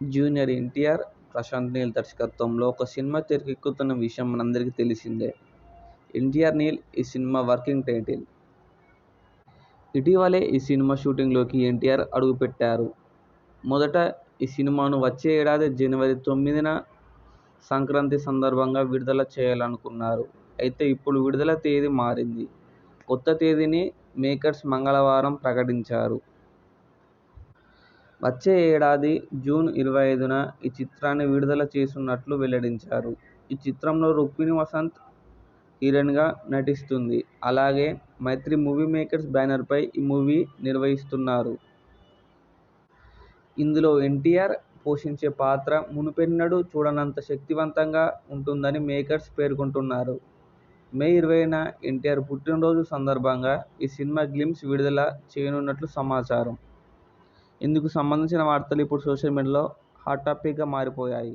Junior NTR, Prashanth Neel దర్శకత్వంలో ఒక cinema తెరకెక్కుతున్న విషయం మనందరికీ తెలిసిందే. ఎన్టీఆర్ నీల్ ఈ సినిమా వర్కింగ్ టైటిల్. ఇటీవలే ఈ సినిమా షూటింగ్లోకి ఎన్టీఆర్ అడుగుపెట్టారు. మొదట ఈ సినిమాను వచ్చే ఏడాది జనవరి తొమ్మిదిన సంక్రాంతి సందర్భంగా విడుదల చేయాలనుకున్నారు. అయితే ఇప్పుడు విడుదల తేదీ మారింది. కొత్త తేదీని మేకర్స్ మంగళవారం ప్రకటించారు. వచ్చే ఏడాది జూన్ ఇరవై ఐదున ఈ చిత్రాన్ని విడుదల చేయనున్నట్లు వెల్లడించారు. ఈ చిత్రంలో రుక్మిణి వసంత్ హీరోయిన్గా నటిస్తుంది. అలాగే మైత్రి మూవీ మేకర్స్ బ్యానర్పై ఈ మూవీ నిర్వహిస్తున్నారు ఇందులో ఎన్టీఆర్ పోషించే పాత్ర మునుపెన్నడూ చూడనంత శక్తివంతంగా ఉంటుందని మేకర్స్ పేర్కొంటున్నారు. మే ఇరవైన ఎన్టీఆర్ పుట్టినరోజు సందర్భంగా ఈ సినిమా గ్లిమ్స్ విడుదల చేయనున్నట్లు సమాచారం. ఇందుకు సంబంధించిన వార్తలు ఇప్పుడు సోషల్ మీడియాలో హాట్ టాపిక్గా మారిపోయాయి.